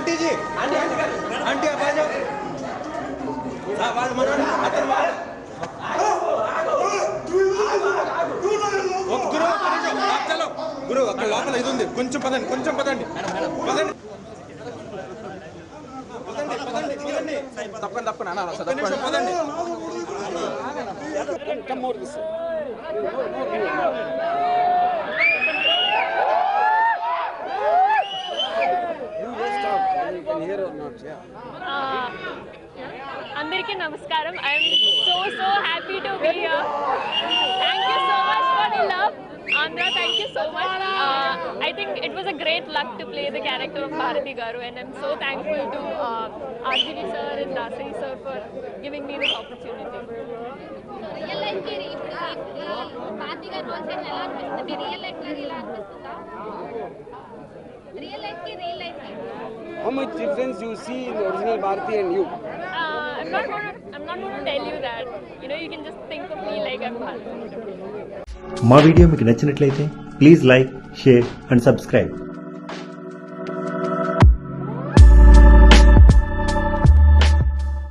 Aunty जी aunty aunty आप आ जाओ आवाज मना अतन मार ఒక గురు ఒక్క నిమిషం. ఆ, చలో గురు అక్కడ లోపల ఇది ఉంది కొంచెం పదండి కొంచెం పదండి పదండి పదండి పదండి పదండి తప్పండి Clubs, yeah. Uh, Namaskaram. I'm so, so happy to be here. Thank you so much for the love. Andhra, thank you so much. Uh, I think it was a great luck to play the character of Bharati Garu and I'm so thankful to uh, RGV sir and Dasari sir for giving me this opportunity. చేయడం ఎలా అనిపిస్తుంది real life లో ఇలా అనిపిస్తుందా real life కి real life కి How much difference you see in the original Bharati and you? Uh, I'm not going to I'm not going to tell you that. You know, you can just think of me like I'm Bharati. మా video మీకు నచ్చినట్లయితే please like share and subscribe